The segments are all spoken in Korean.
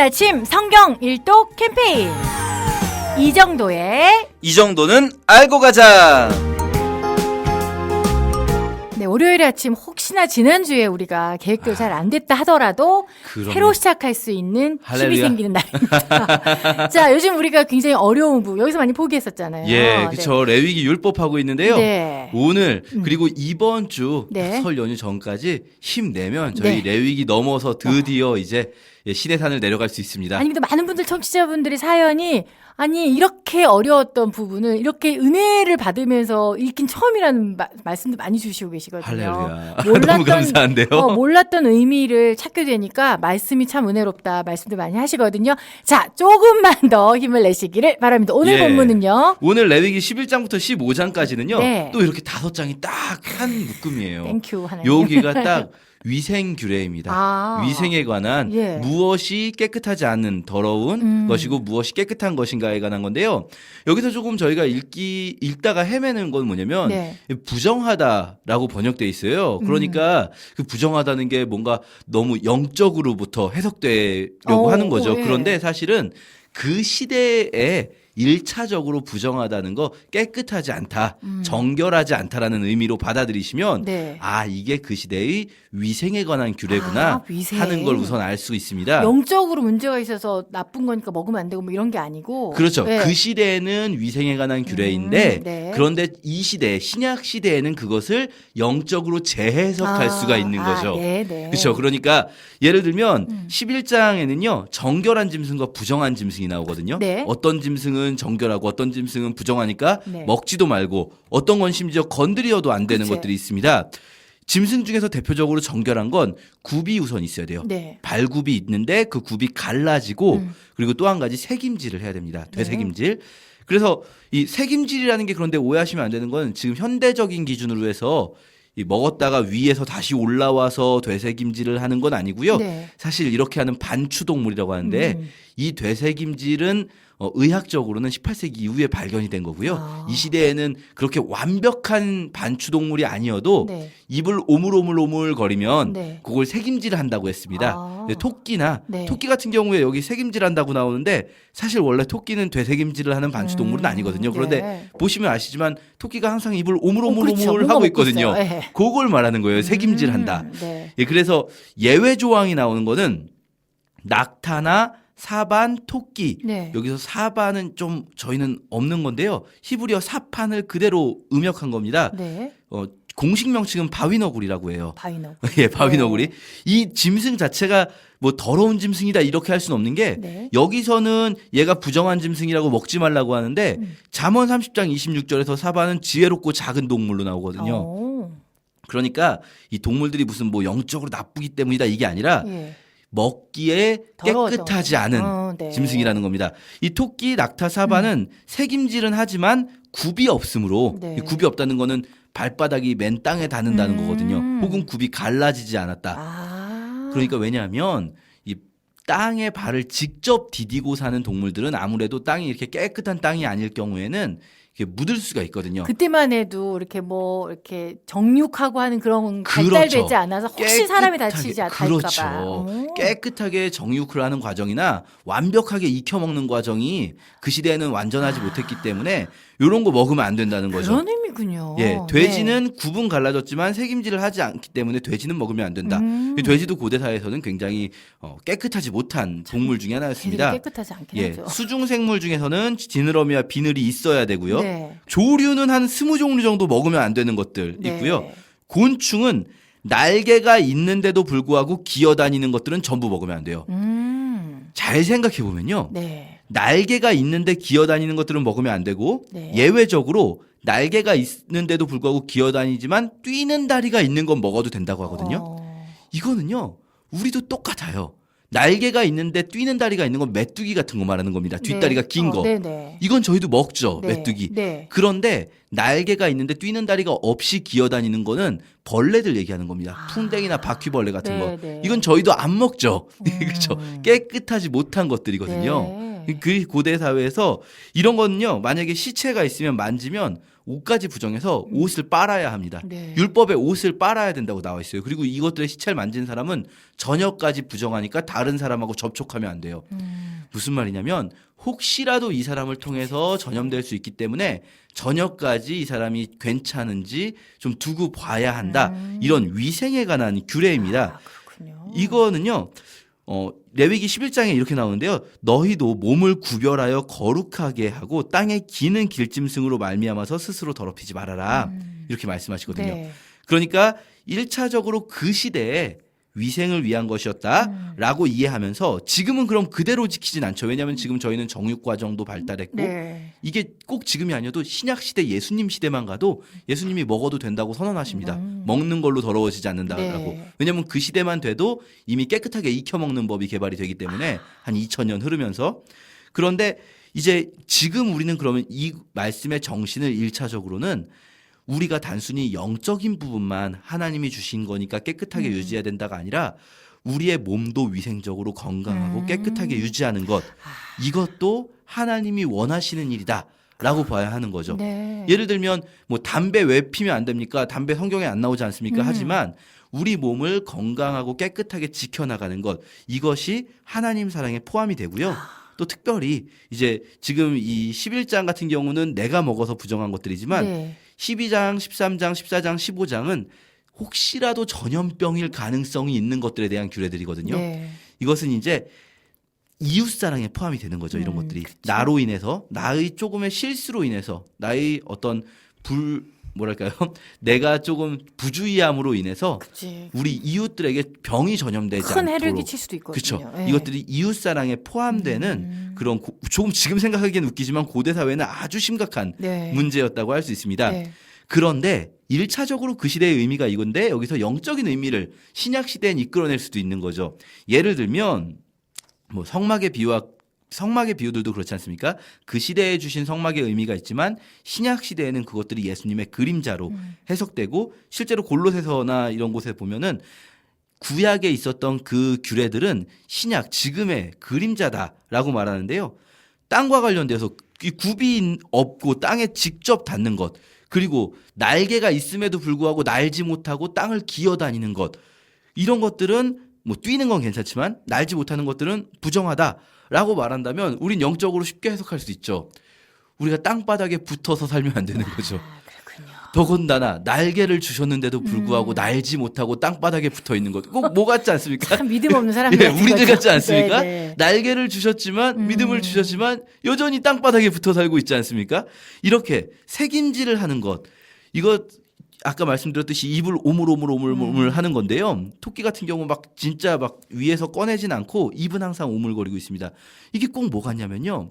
아침 성경 일독 캠페인 이 정도의 이 정도는 알고 가자. 네, 월요일 아침 혹시나 지난주에 우리가 계획대로 잘안 됐다 하더라도 그럼요. 새로 시작할 수 있는 힘이 할렐루야. 생기는 날입니다. 자, 요즘 우리가 굉장히 어려운 부 여기서 많이 포기했었잖아요. 예, 그쵸. 레위기 율법 하고 있는데요. 네. 오늘 그리고 이번 주 네. 설 연휴 전까지 힘내면 저희 네. 레위기 넘어서 드디어 이제 예, 시내산을 내려갈 수 있습니다. 아닙니다. 많은 분들 청취자분들의 사연이 아니 이렇게 어려웠던 부분을 이렇게 은혜를 받으면서 읽긴 처음이라는 마- 말씀도 많이 주시고 계시거든요. 할렐루야. 몰랐던 너무 감사한데요. 어, 몰랐던 의미를 찾게 되니까 말씀이 참 은혜롭다 말씀도 많이 하시거든요. 자, 조금만 더 힘을 내시기를 바랍니다. 오늘 예. 본문은요. 오늘 레위기 11장부터 15장까지는요. 네. 또 이렇게 다섯 장이 딱 한 묶음이에요. 땡큐 하나님. 여기가 딱 위생 규례입니다. 아. 위생에 관한 예. 무엇이 깨끗하지 않은 더러운 음. 것이고 무엇이 깨끗한 것인가에 관한 건데요. 여기서 조금 저희가 읽기 읽다가 헤매는 건 뭐냐면 네. 부정하다라고 번역돼 있어요. 그러니까 음. 그 부정하다는 게 뭔가 너무 영적으로부터 해석되려고 어, 하는 거죠. 예. 그런데 사실은 그 시대에 일차적으로 부정하다는 거 깨끗하지 않다, 정결하지 않다라는 의미로 받아들이시면 음. 네. 아 이게 그 시대의 위생에 관한 규례구나 아, 위생. 하는 걸 우선 알 수 있습니다. 영적으로 문제가 있어서 나쁜 거니까 먹으면 안 되고 뭐 이런 게 아니고 그렇죠. 네. 그 시대에는 위생에 관한 규례인데 음, 네. 그런데 이 시대 신약 시대에는 그것을 영적으로 재해석할 아, 수가 있는 아, 거죠. 네, 네. 그렇죠. 그러니까 예를 들면 음. 11장에는요. 정결한 짐승과 부정한 짐승이 나오거든요. 네. 어떤 짐승은 정결하고 어떤 짐승은 부정하니까 네. 먹지도 말고 어떤 건 심지어 건드려도 안 되는 그치. 것들이 있습니다. 짐승 중에서 대표적으로 정결한 건 굽이 우선 있어야 돼요. 네. 발굽이 있는데 그 굽이 갈라지고 음. 그리고 또 한 가지 새김질을 해야 됩니다. 네. 되새김질. 그래서 이 새김질이라는 게 그런데 오해하시면 안 되는 건 지금 현대적인 기준으로 해서 이 먹었다가 위에서 다시 올라와서 되새김질을 하는 건 아니고요. 네. 사실 이렇게 하는 반추동물이라고 하는데 음. 이 되새김질은 어, 의학적으로는 18세기 이후에 발견이 된 거고요. 아. 이 시대에는 그렇게 완벽한 반추동물이 아니어도 네. 입을 오물오물오물 거리면 네. 그걸 새김질 한다고 했습니다. 아. 토끼나 네. 토끼 같은 경우에 여기 새김질 한다고 나오는데 사실 원래 토끼는 되새김질을 하는 반추동물은 음, 아니거든요. 그런데 네. 보시면 아시지만 토끼가 항상 입을 어, 오물오물오물 그렇죠. 뭔가 하고 있거든요. 네. 그걸 말하는 거예요. 새김질 한다. 음, 네. 예, 그래서 예외 조항이 나오는 거는 낙타나 사반, 토끼. 네. 여기서 사반은 좀 저희는 없는 건데요. 히브리어 사판을 그대로 음역한 겁니다. 네. 어, 공식 명칭은 바위너구리라고 해요. 바이너. 예, 바위너구리. 이 짐승 자체가 뭐 더러운 짐승이다 이렇게 할 수는 없는 게 네. 여기서는 얘가 부정한 짐승이라고 먹지 말라고 하는데 음. 잠언 30장 26절에서 사반은 지혜롭고 작은 동물로 나오거든요. 어. 그러니까 이 동물들이 무슨 뭐 영적으로 나쁘기 때문이다 이게 아니라 예. 먹기에 더러워져. 깨끗하지 않은 어, 네. 짐승이라는 겁니다. 이 토끼, 낙타, 사바는 새김질은 하지만 굽이 없으므로 네. 이 굽이 없다는 거는 발바닥이 맨 땅에 닿는다는 음. 거거든요. 혹은 굽이 갈라지지 않았다. 아. 그러니까 왜냐하면 이 땅에 발을 직접 디디고 사는 동물들은 아무래도 땅이 이렇게 깨끗한 땅이 아닐 경우에는 이렇게 묻을 수가 있거든요. 그때만 해도 이렇게 뭐 이렇게 정육하고 하는 그런 그렇죠. 발달되지 않아서 혹시 사람이 다치지 않을까 그렇죠. 봐. 어. 깨끗하게 정육을 하는 과정이나 완벽하게 익혀 먹는 과정이 그 시대에는 완전하지 못했기 때문에 이런 거 먹으면 안 된다는 거죠. 그런 의미군요. 예, 네. 돼지는 굽은 갈라졌지만 새김질을 하지 않기 때문에 돼지는 먹으면 안 된다. 음. 이 돼지도 고대사에서는 굉장히 어, 깨끗하지 못한 동물 중에 하나였습니다. 깨끗하지 않긴 예, 하죠. 수중 생물 중에서는 지느러미와 비늘이 있어야 되고요. 네. 조류는 한 스무 종류 정도 먹으면 안 되는 것들 네. 있고요. 곤충은 날개가 있는데도 불구하고 기어다니는 것들은 전부 먹으면 안 돼요. 음. 잘 생각해 보면요. 네. 날개가 있는데 기어다니는 것들은 먹으면 안 되고 네. 예외적으로 날개가 있는데도 불구하고 기어다니지만 뛰는 다리가 있는 건 먹어도 된다고 하거든요. 어. 이거는요. 우리도 똑같아요. 날개가 있는데 뛰는 다리가 있는 건 메뚜기 같은 거 말하는 겁니다. 뒷다리가 네. 긴 어, 거. 네네. 이건 저희도 먹죠. 네. 메뚜기. 네. 그런데 날개가 있는데 뛰는 다리가 없이 기어다니는 거는 벌레들 얘기하는 겁니다. 아. 풍뎅이나 바퀴벌레 같은 네, 거. 네. 이건 저희도 안 먹죠. 음. 그렇죠. 깨끗하지 못한 것들이거든요. 네. 그 고대 사회에서 이런 거는요. 만약에 시체가 있으면 만지면 옷까지 부정해서 옷을 빨아야 합니다. 네. 율법에 옷을 빨아야 된다고 나와 있어요. 그리고 이것들의 시체를 만진 사람은 저녁까지 부정하니까 다른 사람하고 접촉하면 안 돼요. 음. 무슨 말이냐면 혹시라도 이 사람을 통해서 전염될 수 있기 때문에 저녁까지 이 사람이 괜찮은지 좀 두고 봐야 한다. 음. 이런 위생에 관한 규례입니다. 아. 이거는요. 어, 레위기 11장에 이렇게 나오는데요. 너희도 몸을 구별하여 거룩하게 하고 땅에 기는 길짐승으로 말미암아서 스스로 더럽히지 말아라. 음. 이렇게 말씀하시거든요. 네. 그러니까 1차적으로 그 시대에 위생을 위한 음. 것이었다라고 이해하면서 지금은 그럼 그대로 지키진 않죠. 왜냐하면 지금 저희는 정육 과정도 발달했고 네. 이게 꼭 지금이 아니어도 신약 시대 예수님 시대만 가도 예수님이 먹어도 된다고 선언하십니다. 음. 먹는 걸로 더러워지지 않는다라고. 네. 왜냐하면 그 시대만 돼도 이미 깨끗하게 익혀 먹는 법이 개발이 되기 때문에 한 2000년 흐르면서 그런데 이제 지금 우리는 그러면 이 말씀의 정신을 1차적으로는 우리가 단순히 영적인 부분만 하나님이 주신 거니까 깨끗하게 음. 유지해야 된다가 아니라 우리의 몸도 위생적으로 건강하고 음. 깨끗하게 유지하는 것 아. 이것도 하나님이 원하시는 일이다 라고 봐야 하는 거죠. 네. 예를 들면 뭐 담배 왜 피면 안 됩니까? 담배 성경에 안 나오지 않습니까? 음. 하지만 우리 몸을 건강하고 깨끗하게 지켜나가는 것 이것이 하나님 사랑에 포함이 되고요. 또 특별히 이제 지금 이 11장 같은 경우는 내가 먹어서 부정한 것들이지만 네. 12장, 13장, 14장, 15장은 혹시라도 전염병일 가능성이 있는 것들에 대한 규례들이거든요. 네. 이것은 이제 이웃 사랑에 포함이 되는 거죠. 이런 음, 것들이 그쵸. 나로 인해서 나의 조금의 실수로 인해서 나의 어떤 불 뭐랄까요? 내가 조금 부주의함으로 인해서 그치. 우리 이웃들에게 병이 전염되지 큰 해를 않도록 끼칠 수도 있거든요. 그렇죠. 네. 이것들이 이웃 사랑에 포함되는 음. 그런 고- 조금 지금 생각하기엔 웃기지만 고대 사회는 아주 심각한 네. 문제였다고 할 수 있습니다. 네. 그런데 일차적으로 그 시대의 의미가 이건데 여기서 영적인 의미를 신약 시대엔 이끌어낼 수도 있는 거죠. 예를 들면 뭐 성막의 비유와 성막의 비유들도 그렇지 않습니까? 그 시대에 주신 성막의 의미가 있지만 신약 시대에는 그것들이 예수님의 그림자로 음. 해석되고 실제로 골로새서나 이런 곳에 보면은 구약에 있었던 그 규례들은 신약 지금의 그림자다라고 말하는데요. 땅과 관련돼서 이 굽이 없고 땅에 직접 닿는 것 그리고 날개가 있음에도 불구하고 날지 못하고 땅을 기어다니는 것 이런 것들은 뭐 뛰는 건 괜찮지만 날지 못하는 것들은 부정하다 라고 말한다면 우린 영적으로 쉽게 해석할 수 있죠. 우리가 땅바닥에 붙어서 살면 안 되는 거죠. 아, 그렇군요. 더군다나 날개를 주셨는데도 불구하고 음. 날지 못하고 땅바닥에 붙어 있는 것. 꼭 뭐 같지 않습니까? 참 믿음 없는 사람들 예, 우리들 거죠. 같지 않습니까? 네, 네. 날개를 주셨지만 음. 믿음을 주셨지만 여전히 땅바닥에 붙어 살고 있지 않습니까? 이렇게 색임질을 하는 것. 이거 아까 말씀드렸듯이 입을 오물오물오물오물 음. 하는 건데요. 토끼 같은 경우 막 진짜 막 위에서 꺼내진 않고 입은 항상 오물거리고 있습니다. 이게 꼭뭐 같냐면요.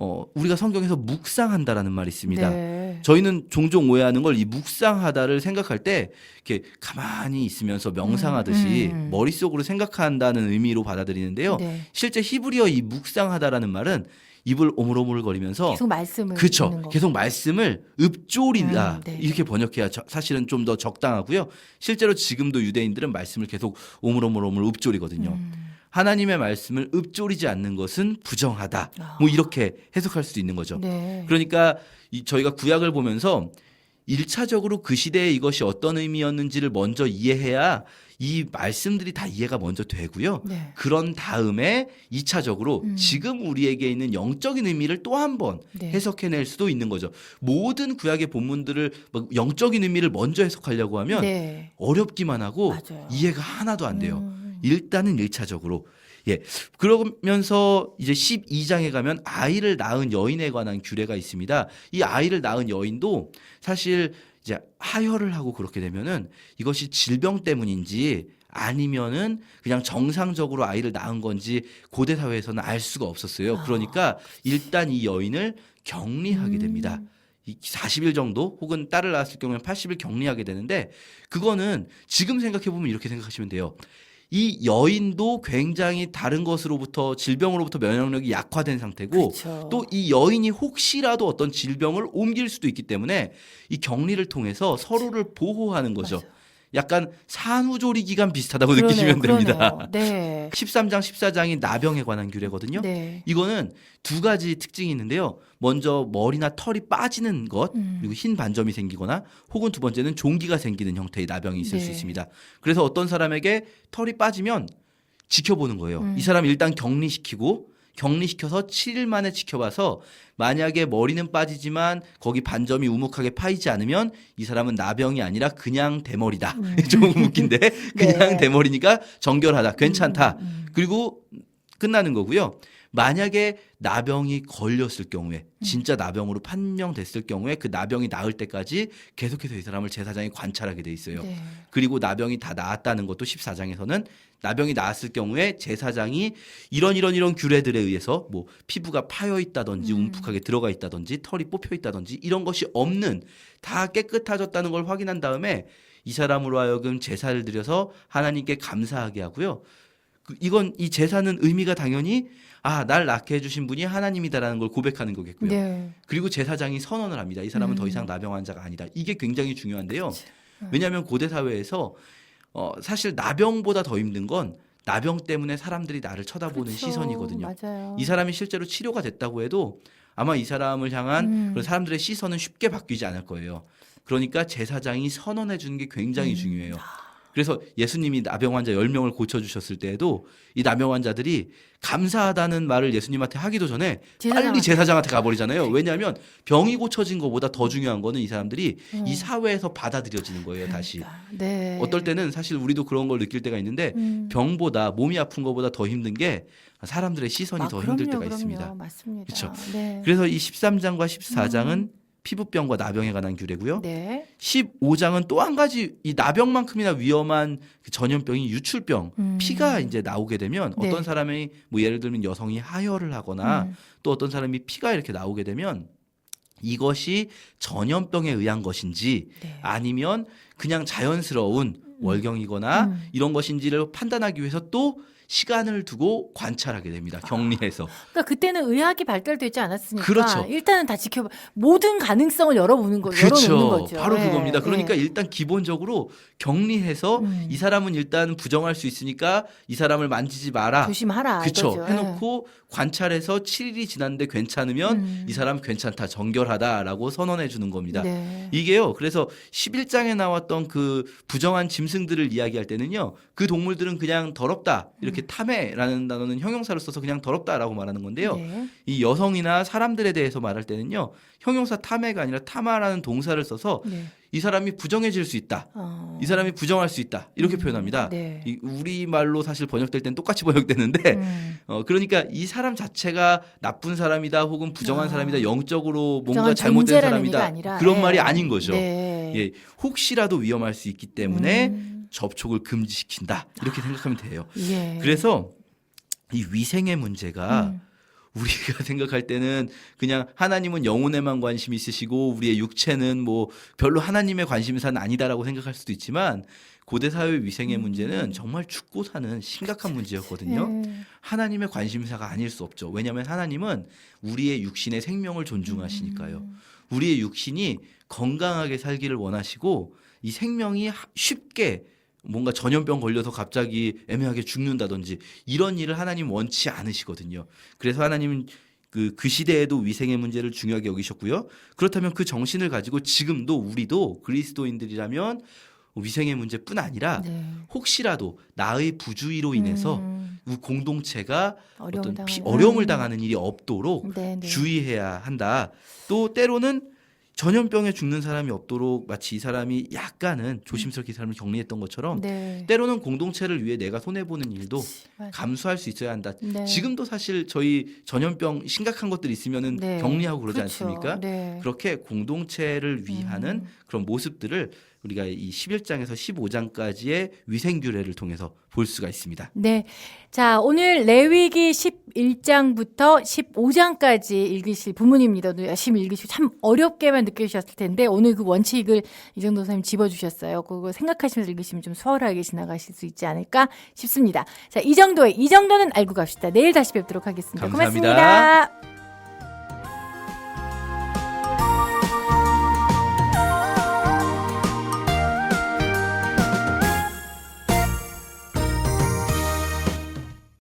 어, 우리가 성경에서 묵상한다라는 말이 있습니다. 네. 저희는 종종 오해하는 걸 이 묵상하다를 생각할 때 이렇게 가만히 있으면서 명상하듯이 음, 음. 머릿속으로 생각한다는 의미로 받아들이는데요. 네. 실제 히브리어 이 묵상하다라는 말은 입을 오물오물거리면서 계속 말씀을 그쵸. 계속 말씀을 읊조리다. 음, 네. 이렇게 번역해야 저- 사실은 좀 더 적당하고요. 실제로 지금도 유대인들은 말씀을 계속 오물오물오물 읊조리거든요. 음. 하나님의 말씀을 읊조리지 않는 것은 부정하다. 아. 뭐 이렇게 해석할 수도 있는 거죠. 네. 그러니까 이 저희가 구약을 보면서 일차적으로 그 시대에 이것이 어떤 의미였는지를 먼저 이해해야 이 말씀들이 다 이해가 먼저 되고요. 네. 그런 다음에 이차적으로 음. 지금 우리에게 있는 영적인 의미를 또 한번 네. 해석해낼 수도 있는 거죠. 모든 구약의 본문들을 막 영적인 의미를 먼저 해석하려고 하면 네. 어렵기만 하고 맞아요. 이해가 하나도 안 돼요. 음. 일단은 일차적으로 예. 그러면서 이제 12장에 가면 아이를 낳은 여인에 관한 규례가 있습니다. 이 아이를 낳은 여인도 사실 이제 하혈을 하고 그렇게 되면은 이것이 질병 때문인지 아니면은 그냥 정상적으로 아이를 낳은 건지 고대 사회에서는 알 수가 없었어요. 아. 그러니까 일단 이 여인을 격리하게 음. 됩니다. 이 40일 정도 혹은 딸을 낳았을 경우에는 80일 격리하게 되는데 그거는 지금 생각해 보면 이렇게 생각하시면 돼요. 이 여인도 굉장히 다른 것으로부터 질병으로부터 면역력이 약화된 상태고 그쵸. 또이 여인이 혹시라도 어떤 질병을 옮길 수도 있기 때문에 이 격리를 통해서 서로를 보호하는 거죠. 맞아. 약간 산후조리 기간 비슷하다고 그러네요, 느끼시면 됩니다. 그러네요. 네. 13장 14장이 나병에 관한 규례거든요. 네. 이거는 두 가지 특징이 있는데요. 먼저 머리나 털이 빠지는 것, 음. 그리고 흰 반점이 생기거나 혹은 두 번째는 종기가 생기는 형태의 나병이 있을 네. 수 있습니다. 그래서 어떤 사람에게 털이 빠지면 지켜보는 거예요. 음. 이 사람 일단 격리시키고 격리시켜서 7일 만에 지켜봐서 만약에 머리는 빠지지만 거기 반점이 우묵하게 파이지 않으면 이 사람은 나병이 아니라 그냥 대머리다. 음. 좀 웃긴데 그냥 네. 대머리니까 정결하다. 괜찮다. 음, 음. 그리고 끝나는 거고요. 만약에 나병이 걸렸을 경우에 음. 진짜 나병으로 판명됐을 경우에 그 나병이 나을 때까지 계속해서 이 사람을 제사장이 관찰하게 돼 있어요. 네. 그리고 나병이 다 나았다는 것도 14장에서는 나병이 나았을 경우에 제사장이 이런 이런 이런 규례들에 의해서 뭐 피부가 파여 있다든지 음. 움푹하게 들어가 있다든지 털이 뽑혀 있다든지 이런 것이 없는 다 깨끗해졌다는 걸 확인한 다음에 이 사람으로 하여금 제사를 드려서 하나님께 감사하게 하고요. 그 이건 이 제사는 의미가 당연히 아, 날 낳게 해주신 분이 하나님이다라는 걸 고백하는 거겠고요. 네. 그리고 제사장이 선언을 합니다. 이 사람은 음. 더 이상 나병 환자가 아니다. 이게 굉장히 중요한데요. 음. 왜냐하면 고대 사회에서 어, 사실 나병보다 더 힘든 건 나병 때문에 사람들이 나를 쳐다보는 그렇죠. 시선이거든요. 맞아요. 이 사람이 실제로 치료가 됐다고 해도 아마 이 사람을 향한 음. 그런 사람들의 시선은 쉽게 바뀌지 않을 거예요. 그러니까 제사장이 선언해 주는 게 굉장히 음. 중요해요. 그래서 예수님이 나병 환자 10명을 고쳐 주셨을 때에도 이 나병 환자들이 감사하다는 말을 예수님한테 하기도 전에 빨리 제사장한테. 제사장한테 가버리잖아요. 왜냐하면 병이 고쳐진 것보다 더 중요한 거는 이 사람들이 음. 이 사회에서 받아들여지는 거예요, 다시. 그러니까. 네. 어떨 때는 사실 우리도 그런 걸 느낄 때가 있는데 음. 병보다 몸이 아픈 것보다 더 힘든 게 사람들의 시선이 아, 더 그럼요, 힘들 때가 그럼요. 있습니다. 맞습니다. 그쵸. 네. 그래서 이 13장과 14장은 피부병과 나병에 관한 규례고요. 네. 15장은 또 한 가지 이 나병만큼이나 위험한 그 전염병이 유출병, 음. 피가 이제 나오게 되면 네. 어떤 사람이 뭐 예를 들면 여성이 하혈을 하거나 음. 또 어떤 사람이 피가 이렇게 나오게 되면 이것이 전염병에 의한 것인지 네. 아니면 그냥 자연스러운 월경이거나 음. 이런 것인지를 판단하기 위해서 또 시간을 두고 관찰하게 됩니다. 격리해서. 그러니까 그때는 의학이 발달되지 않았으니까 그렇죠. 일단은 다 지켜봐 모든 가능성을 열어보는 거 열어놓는 그렇죠. 거죠. 바로 예, 그겁니다. 그러니까 예. 일단 기본적으로 격리해서 음. 이 사람은 일단 부정할 수 있으니까 이 사람을 만지지 마라. 조심하라. 그렇죠. 해놓고 관찰해서 7일이 지났는데 괜찮으면 음. 이 사람 괜찮다, 정결하다라고 선언해 주는 겁니다. 네. 이게요. 그래서 11장에 나왔던 그 부정한 짐승들을 이야기할 때는요. 그 동물들은 그냥 더럽다. 이렇게 탐해라는 단어는 형용사를 써서 그냥 더럽다라고 말하는 건데요. 네. 이 여성이나 사람들에 대해서 말할 때는요. 형용사 탐해가 아니라 탐하라는 동사를 써서 네. 이 사람이 부정해질 수 있다. 어. 이 사람이 부정할 수 있다. 이렇게 음, 표현합니다. 네. 이 우리 말로 사실 번역될 땐 똑같이 번역되는데 음. 어 그러니까 이 사람 자체가 나쁜 사람이다 혹은 부정한 아. 사람이다 영적으로 뭔가 잘못된 사람이다 그런 예. 말이 아닌 거죠. 네. 예, 혹시라도 위험할 수 있기 때문에 음. 접촉을 금지시킨다 이렇게 생각하면 돼요. 예. 그래서 이 위생의 문제가 음. 우리가 생각할 때는 그냥 하나님은 영혼에만 관심 있으시고 우리의 육체는 뭐 별로 하나님의 관심사는 아니다라고 생각할 수도 있지만 고대 사회 위생의 음. 문제는 정말 죽고 사는 심각한 문제였거든요. 예. 하나님의 관심사가 아닐 수 없죠. 왜냐하면 하나님은 우리의 육신의 생명을 존중하시니까요. 음. 우리의 육신이 건강하게 살기를 원하시고 이 생명이 하- 쉽게 뭔가 전염병 걸려서 갑자기 애매하게 죽는다든지 이런 일을 하나님 원치 않으시거든요. 그래서 하나님은 그, 그 시대에도 위생의 문제를 중요하게 여기셨고요. 그렇다면 그 정신을 가지고 지금도 우리도 그리스도인들이라면 위생의 문제뿐 아니라 네. 혹시라도 나의 부주의로 인해서 음. 우 공동체가 어려움 어떤 피- 어려움을 음. 당하는 일이 없도록 네, 네. 주의해야 한다. 또 때로는 전염병에 죽는 사람이 없도록 마치 이 사람이 약간은 조심스럽게 이 사람을 격리했던 것처럼 네. 때로는 공동체를 위해 내가 손해 보는 일도 맞아요. 감수할 수 있어야 한다. 네. 지금도 사실 저희 전염병 심각한 것들 있으면은 네. 격리하고 그러지 그렇죠. 않습니까? 네. 그렇게 공동체를 위하는 음. 그런 모습들을 우리가 이 11장에서 15장까지의 위생 규례를 통해서 볼 수가 있습니다. 네. 자, 오늘 레위기 11장부터 15장까지 읽으실. 오늘 열심히 읽으시고 참 어렵게만 느껴지셨을 텐데 오늘 그 원칙을 이정도 선생님 집어주셨어요. 그거 생각하시면서 읽으시면 좀 수월하게 지나가실 수 있지 않을까 싶습니다. 자, 이 정도에, 이 정도는 알고 갑시다. 내일 다시 뵙도록 하겠습니다. 감사합니다. 고맙습니다.